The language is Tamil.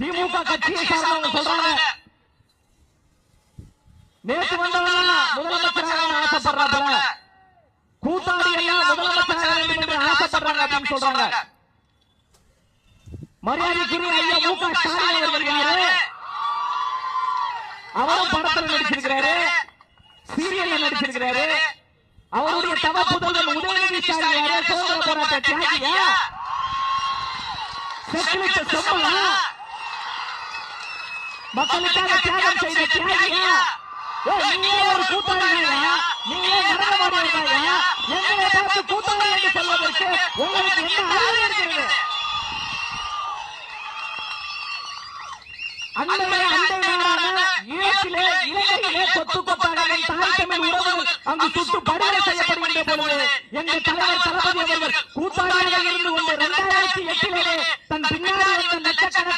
திமுக கட்சியை சார்ந்தவங்க சொல்றாங்க. நேற்று வந்தவங்க முதலமைச்சராக ஆசைப்படுறாங்க கூட்டாளி எல்லாம் முதலமைச்சராக வேண்டும் என்று ஆசைப்படுறாங்க அப்படின்னு சொல்றாங்க. மரியாதைக்குரிய ஐயா மு க ஸ்டாலின் அவர்கள். அவரும் படத்துல நடிச்சிருக்கிறாரு. சீரியல்ல நடிச்சிருக்கிறாரு. அவருடைய தவ புதல்வன் உதயநிதி ஸ்டாலின்? சுதந்திர போராட்ட தியாகியா? செக்கிலிட்ட செம்மலா? மக்களுக்காக தியாகம் செய்த தியாகியா? நீயே ஒரு கூட்டாளியா? நீயே மரணமாடியா எங்களை பார்த்து கூட்டாளி என்று சொல்வதற்கு உங்களுக்கு என்ன அறிவு இருக்கிறது? அண்மைய அண்டை நாடான ஈழத்திலே இலங்கையிலே கொத்து கொத்தாக தாய் தமிழ் உறவுகள் அங்கு சுட்டு படுகொலை செய்யப்படுகின்ற பொழுது எங்கள் தலைவர் தளபதி அவர்கள் கூட்டாளியாக இருந்து கொண்டு இரண்டாயிரத்தி எட்டிலே தன் பின்னாடி வந்த லட்சக்கணக்கான